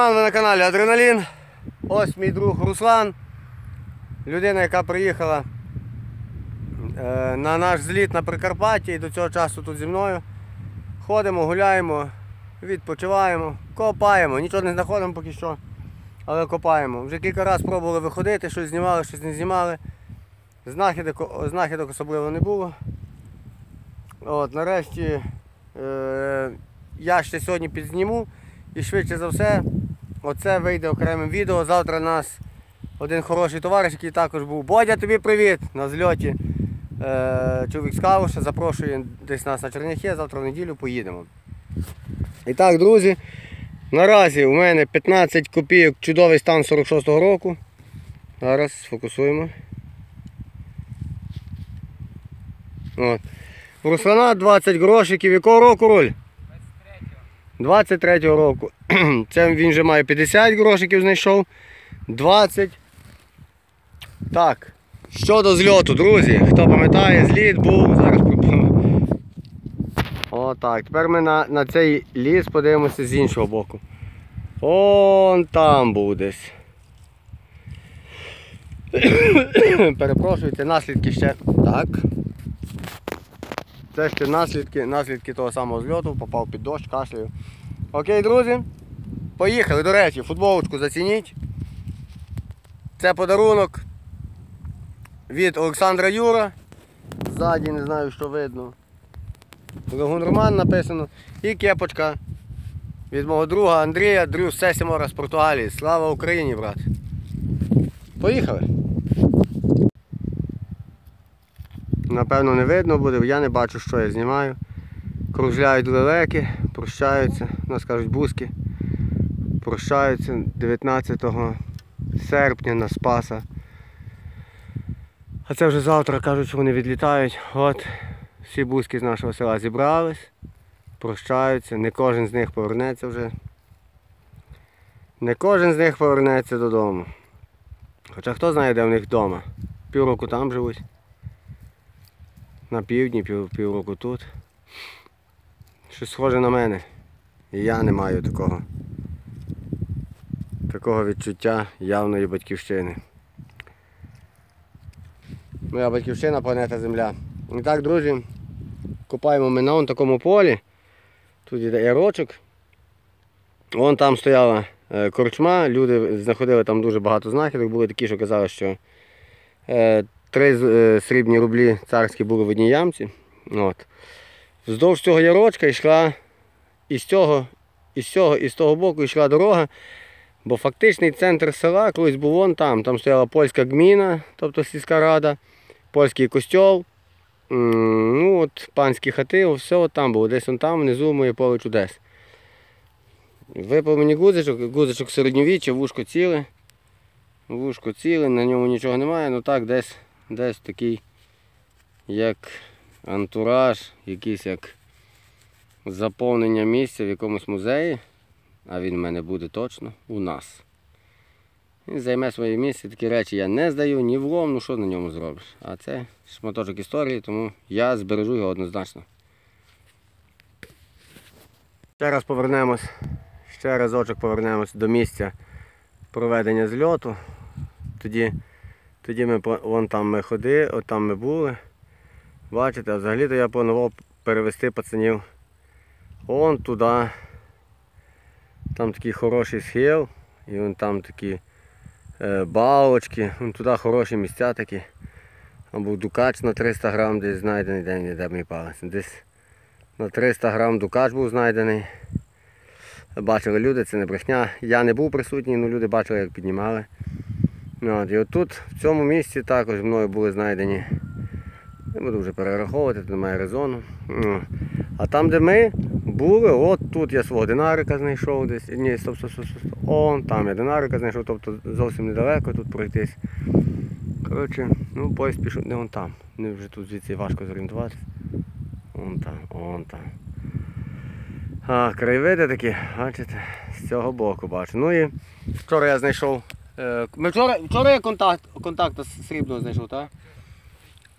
Роман, ви на каналі Адреналін. Ось мій друг Руслан. Людина, яка приїхала е, на наш зліт на Прикарпатті і до цього часу тут зі мною. Ходимо, гуляємо, відпочиваємо, копаємо, нічого не знаходимо поки що, але копаємо. Вже кілька разів пробували виходити, щось знімали, щось не знімали. Знахідок, знахідок особливо не було. От, нарешті е, я ще сьогодні підзніму і швидше за все оце вийде окремим відео. Завтра у нас один хороший товариш, який також був. Бодя, тобі привіт! На зльоті. Е, чоловік з Кавуша запрошує десь нас на Черняхи, завтра в неділю поїдемо. І так, друзі, наразі у мене 15 копійок чудовий стан 46-го року. Зараз сфокусуємо. От. Руслана 20 грошиків. Якого року роль? 23-го року. Це він вже має 50 грошиків знайшов. 20. Так. Щодо зльоту, друзі, хто пам'ятає, зліт був. Зараз. Отак. Тепер ми на, на цей ліс подивимося з іншого боку. Он там був десь. Перепрошую, наслідки ще. Так. Це ще наслідки, наслідки того самого зльоту, попав під дощ, кашляю. Окей, друзі. Поїхали, до речі, футболочку зацініть. Це подарунок від Олександра Юра. Ззаді не знаю, що видно. Легун Роман написано. І кепочка від мого друга Андрія, Дрю Сесімора з Португалії. Слава Україні, брат. Поїхали. Напевно не видно буде, я не бачу, що я знімаю. Кружляють лелеки, прощаються, нас кажуть бузки. Прощаються 19 серпня на Спаса. А це вже завтра кажуть, що вони відлітають. От всі бузки з нашого села зібрались, прощаються, не кожен з них повернеться вже. Не кожен з них повернеться додому. Хоча хто знає, де в них вдома. Півроку там живуть. На півдні, пів, півроку тут. Щось схоже на мене. І я не маю такого. Такого відчуття явної батьківщини. Моя батьківщина планета Земля. І так, друзі, купаємо ми на такому полі. Тут іде ярочок. Вон там стояла е, корчма, люди знаходили там дуже багато знахідок, були такі, що казали, що е, три е, срібні рублі царські були в одній ямці. От. Вздовж цього ярочка йшла із цього, із цього, і з того боку йшла дорога. Бо фактичний центр села колись був вон там. Там стояла польська гміна, тобто сільська рада, польський костьол, ну от панські хати, все от там було. Десь вон там внизу моє поле чудес. Випав мені гузичок, гузичок середньовіччя, вушко ціле. Вушко ціле, на ньому нічого немає, ну так десь десь такий як антураж, якийсь як заповнення місця в якомусь музеї, а він в мене буде точно у нас. Він займе своє місце, такі речі я не здаю, ні влом, ну що на ньому зробиш. А це шматочок історії, тому я збережу його однозначно. Ще раз повернемось, ще разочок повернемось до місця проведення зльоту. Тоді тоді ми вон там ми ходили, от там ми були. Бачите, взагалі-то я планував перевести пацанів вон туди. Там такий хороший схил, і вон там такі е, балочки, вон туди хороші місця такі. Був дукач на 300 грам десь знайдений, де, мені- де мій палець. Десь на 300 грам дукач був знайдений. Бачили люди, це не брехня. Я не був присутній, але люди бачили, як піднімали. От, і отут, в цьому місці також мною були знайдені. Не буду вже перераховувати, тут немає резону. Ну, А там, де ми були, от тут я свого динарика знайшов десь. Ні, стоп, стоп, стоп, стоп. Он там я динарика знайшов, тобто зовсім недалеко тут пройтись. Коротше, ну поїзд пішов не вон там. Не вже тут звідси важко зорієнтуватися. Вон там, вон там. А, краєвиди такі, бачите, з цього боку бачу. Ну і вчора я знайшов. Е, Ми вчора, вчора я контакт, контакта срібного знайшов, так?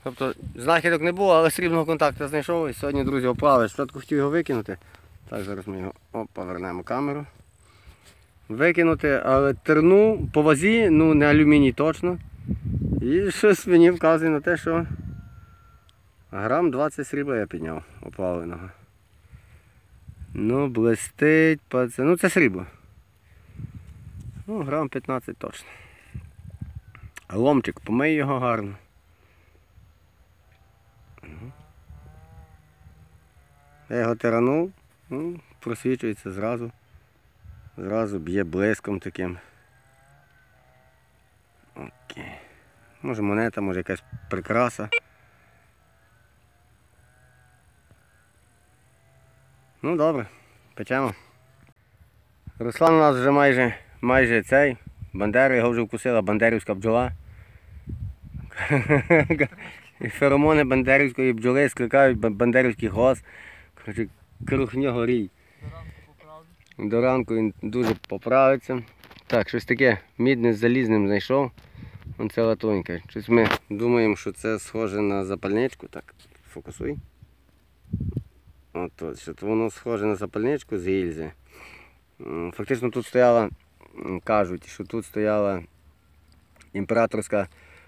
Тобто знахідок не було, але срібного контакта знайшов і сьогодні, друзі, оправив. Спочатку хотів його викинути. Так, зараз ми його оп, повернемо камеру. викинути, але терну по вазі, ну не алюміній точно. І щось мені вказує на те, що грам 20 срібла я підняв оплавленого. Ну, блистить, паце. Ну це срібло. Ну, грам 15 точно. Ломчик, помий його гарно. Я його тиранув, ну, просвічується зразу. Зразу б'є блиском таким. Окей. Може монета, може якась прикраса. Ну добре, печемо. Руслан у нас вже майже, майже цей. Бандеру його вже вкусила бандерівська бджола. Феромони бандерівської бджоли скликають ба- бандерівський гоз. Коротше, круг нього рій. До ранку він дуже поправиться. Так, щось таке мідне з залізним знайшов. Вон це латунька. Щось ми думаємо, що це схоже на запальничку. Так, фокусуй. От, от, що воно схоже на запальничку з гільзи. Фактично тут стояла, кажуть, що тут стояла імператорська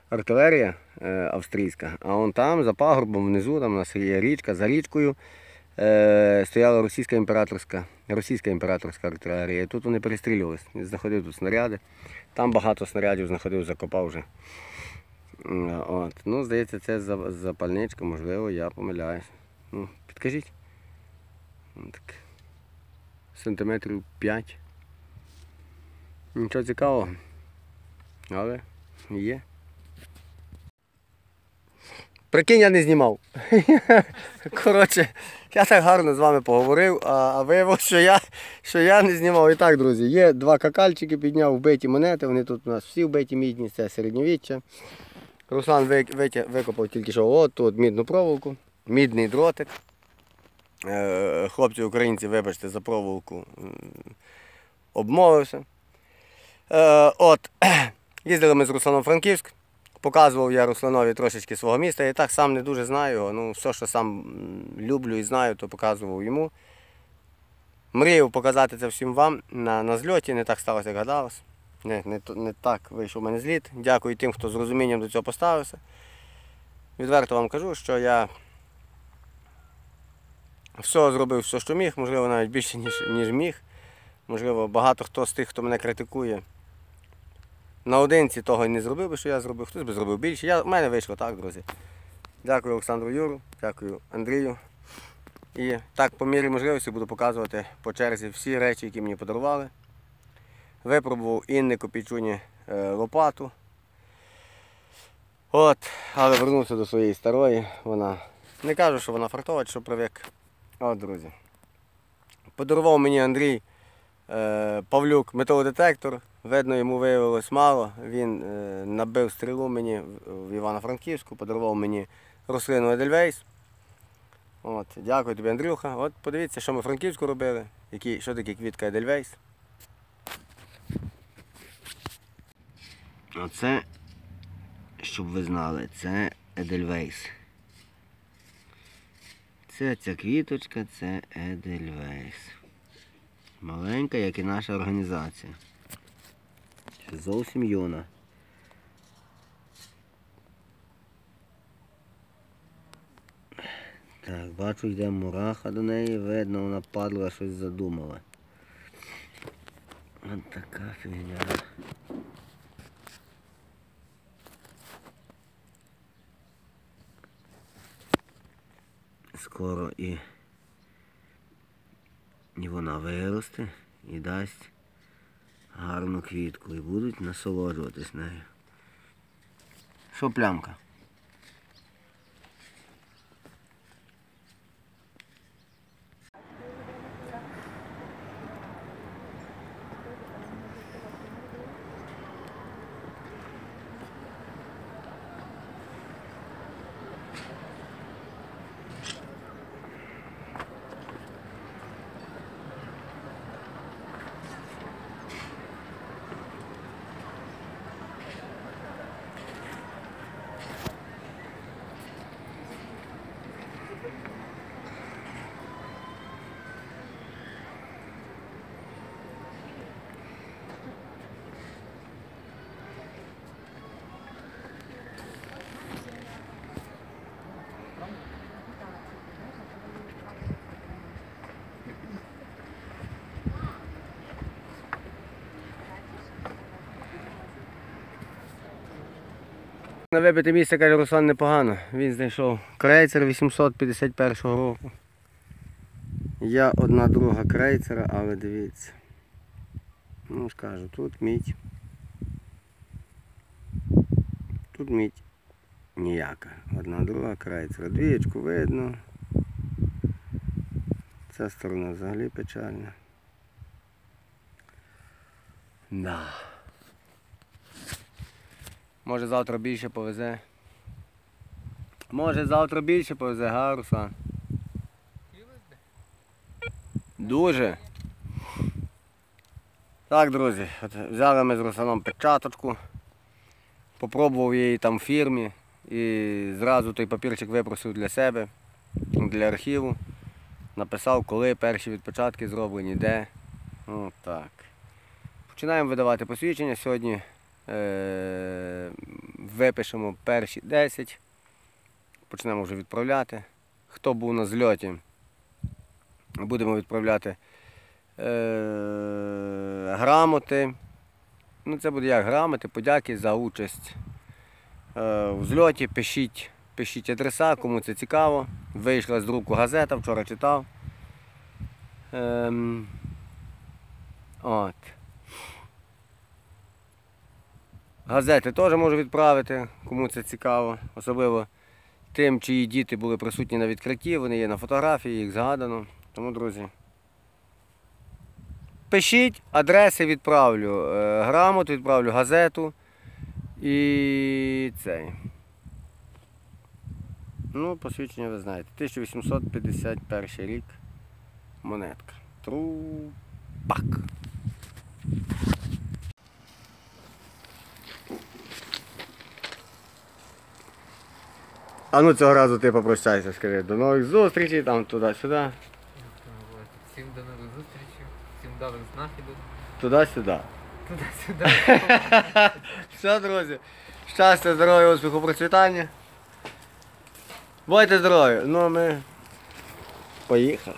артилерія е, австрійська, а вон там, за пагорбом, внизу, там у нас є річка, за річкою е, стояла російська імператорська, російська імператорська артилерія. І тут вони перестрілювалися. Знаходив тут снаряди. Там багато снарядів знаходив, закопав вже. От. Ну, здається, це за- запальничка, можливо, я помиляюсь. Ну, підкажіть. Так. Сантиметрів 5. Нічого цікавого. Але є. Прикинь, я не знімав. Коротше, я так гарно з вами поговорив, а, виявилося, що я, що я не знімав. І так, друзі, є два какальчики, підняв вбиті монети, вони тут у нас всі вбиті мідні, це середньовіччя. Руслан викопав тільки що от тут мідну проволоку, мідний дротик. Е, Хлопці українці, вибачте, за проволоку обмовився. Е, От, їздили ми з Русланом Франківськ. Показував я Русланові трошечки свого міста. Я так сам не дуже знаю його. Ну, все, що сам люблю і знаю, то показував йому. Мріяв показати це всім вам на, на зльоті, не так сталося, як гадалось. Не, не, не так вийшов у мене зліт. Дякую тим, хто з розумінням до цього поставився. Відверто вам кажу, що я все зробив, все, що міг, можливо, навіть більше, ніж, ніж міг. Можливо, багато хто з тих, хто мене критикує, наодинці того і не зробив би, що я зробив, хтось би зробив більше. Я, в мене вийшло так, друзі. Дякую Олександру Юру, дякую Андрію. І так, по мірі можливості буду показувати по черзі всі речі, які мені подарували. Випробував Інни Копійчуні е, лопату. От, але вернувся до своєї старої. Вона не кажу, що вона фартова, що привик. От, друзі. Подарував мені Андрій Павлюк металодетектор. Видно, йому виявилось мало. Він е, набив стрілу мені в Івано-Франківську, подарував мені рослину Едельвейс. От, дякую тобі, Андрюха. От подивіться, що ми в Франківську робили, які, що таке квітка Едельвейс. Оце, щоб ви знали, це Едельвейс. Це ця квіточка, це Едельвейс. Маленька, як і наша організація. Ще зовсім юна. Так, бачу, йде мураха до неї, видно, вона падла, щось задумала. От така фігня. Скоро і, вона виросте і дасть гарну квітку і будуть насолоджуватись нею. Що плямка? На вибите місце, каже Руслан, непогано. Він знайшов крейцер 851 року. Я одна друга крейцера, але дивіться. Ну ж кажу, тут мідь. Тут мідь ніяка. Одна друга крейцера. Двієчку видно. Ця сторона взагалі печальна. Да. Може завтра більше повезе. Може завтра більше повезе, га, Руслан? Дуже. Так, друзі, от взяли ми з Русланом печаточку. Попробував її там в фірмі і зразу той папірчик випросив для себе, для архіву. Написав, коли перші відпечатки зроблені, де. От так. Починаємо видавати посвідчення. Сьогодні випишемо перші 10. Почнемо вже відправляти. Хто був на зльоті, будемо відправляти е- грамоти. Ну, це буде як грамоти, подяки за участь е- у зльоті. Пишіть, пишіть адреса, кому це цікаво. Вийшла з друку газета, вчора читав. Ем, от. Газети теж можу відправити, кому це цікаво. Особливо тим, чиї діти були присутні на відкритті, вони є на фотографії, їх згадано. Тому, друзі. Пишіть, адреси відправлю. е, Грамоту відправлю, газету і цей. Ну, посвідчення ви знаєте. 1851 рік. Монетка. Трупак. А ну цього разу ти попрощайся, скажи. До нових зустрічей, там туди-сюди. Всім до нових зустрічей, всім добрих знахідок. Туди-сюди. Туди-сюди. Все, друзі. Щастя, здоров'я, успіху, процвітання. Будьте здорові. Ну а ми поїхали.